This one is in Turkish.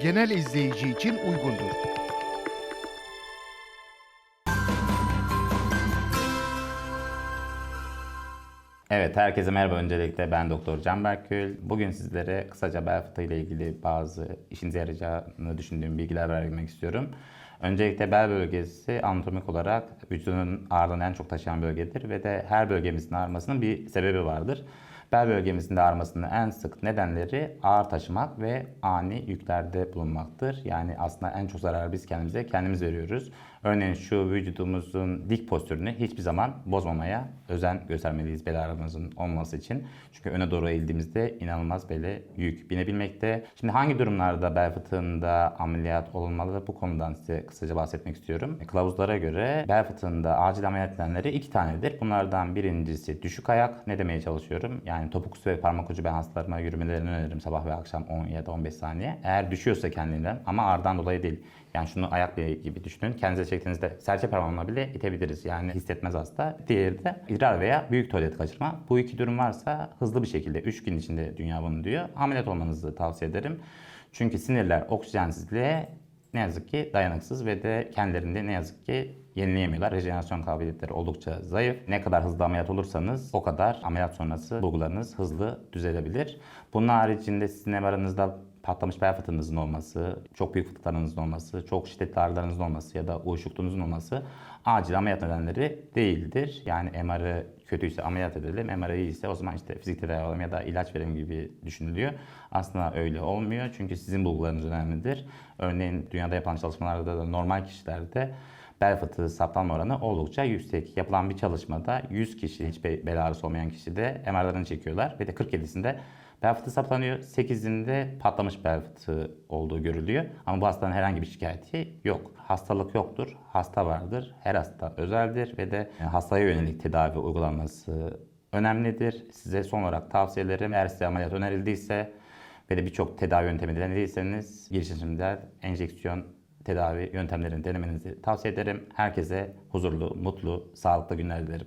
genel izleyici için uygundur. Evet, herkese merhaba. Öncelikle ben Doktor Can Berkül. Bugün sizlere kısaca bel fıtığı ile ilgili bazı işinize yarayacağını düşündüğüm bilgiler vermek istiyorum. Öncelikle bel bölgesi anatomik olarak vücudun ağırlığını en çok taşıyan bölgedir ve de her bölgemizin ağrımasının bir sebebi vardır. Bel bölgemizin de ağrımasının en sık nedenleri ağır taşımak ve ani yüklerde bulunmaktır. Yani aslında en çok zararı biz kendimize kendimiz veriyoruz. Örneğin şu vücudumuzun dik postürünü hiçbir zaman bozmamaya özen göstermeliyiz bel ağrımızın olmaması için. Çünkü öne doğru eğildiğimizde inanılmaz bele yük binebilmekte. Şimdi hangi durumlarda bel fıtığında ameliyat olunmalı bu konudan size kısaca bahsetmek istiyorum. Kılavuzlara göre bel fıtığında acil ameliyat nedenleri iki tanedir. Bunlardan birincisi düşük ayak. Ne demeye çalışıyorum? Yani topuk üstü ve parmak ucu ben hastalarıma yürümelerini öneririm sabah ve akşam 10 ya da 15 saniye. Eğer düşüyorsa kendinden ama ağrıdan dolayı değil. Yani şunu ayak bileği gibi düşünün. Kendinize çektiğinizde serçe parmağımla bile itebiliriz. Yani hissetmez hasta. Diğeri de idrar veya büyük tuvalet kaçırma. Bu iki durum varsa hızlı bir şekilde 3 gün içinde dünya bunu diyor. Ameliyat olmanızı tavsiye ederim. Çünkü sinirler oksijensizliğe ne yazık ki dayanıksız ve de kendilerinde ne yazık ki yenileyemiyorlar. Rejenerasyon kabiliyetleri oldukça zayıf. Ne kadar hızlı ameliyat olursanız o kadar ameliyat sonrası bulgularınız hızlı düzelebilir. Bunun haricinde sizin aranızda patlamış bel fıtığınızın olması, çok büyük fıtıklarınızın olması, çok şiddetli ağrılarınızın olması ya da uyuşukluğunuzun olması acil ameliyat nedenleri değildir. Yani MR'ı kötüyse ameliyat edelim, MR'ı iyiyse o zaman işte fizik tedavi alalım ya da ilaç verelim gibi düşünülüyor. Aslında öyle olmuyor çünkü sizin bulgularınız önemlidir. Örneğin dünyada yapılan çalışmalarda da normal kişilerde bel fıtığı saptanma oranı oldukça yüksek. Yapılan bir çalışmada 100 kişi hiç be- bel ağrısı olmayan kişi de MR'larını çekiyorlar ve de 47'sinde bel fıtığı saptanıyor. 8'inde patlamış fıtığı olduğu görülüyor. Ama bu hastanın herhangi bir şikayeti yok. Hastalık yoktur, hasta vardır. Her hasta özeldir ve de hastaya yönelik tedavi uygulanması önemlidir. Size son olarak tavsiyelerim eğer size ameliyat önerildiyse ve de birçok tedavi yöntemi denediyseniz girişimciler enjeksiyon tedavi yöntemlerini denemenizi tavsiye ederim. Herkese huzurlu, mutlu, sağlıklı günler dilerim.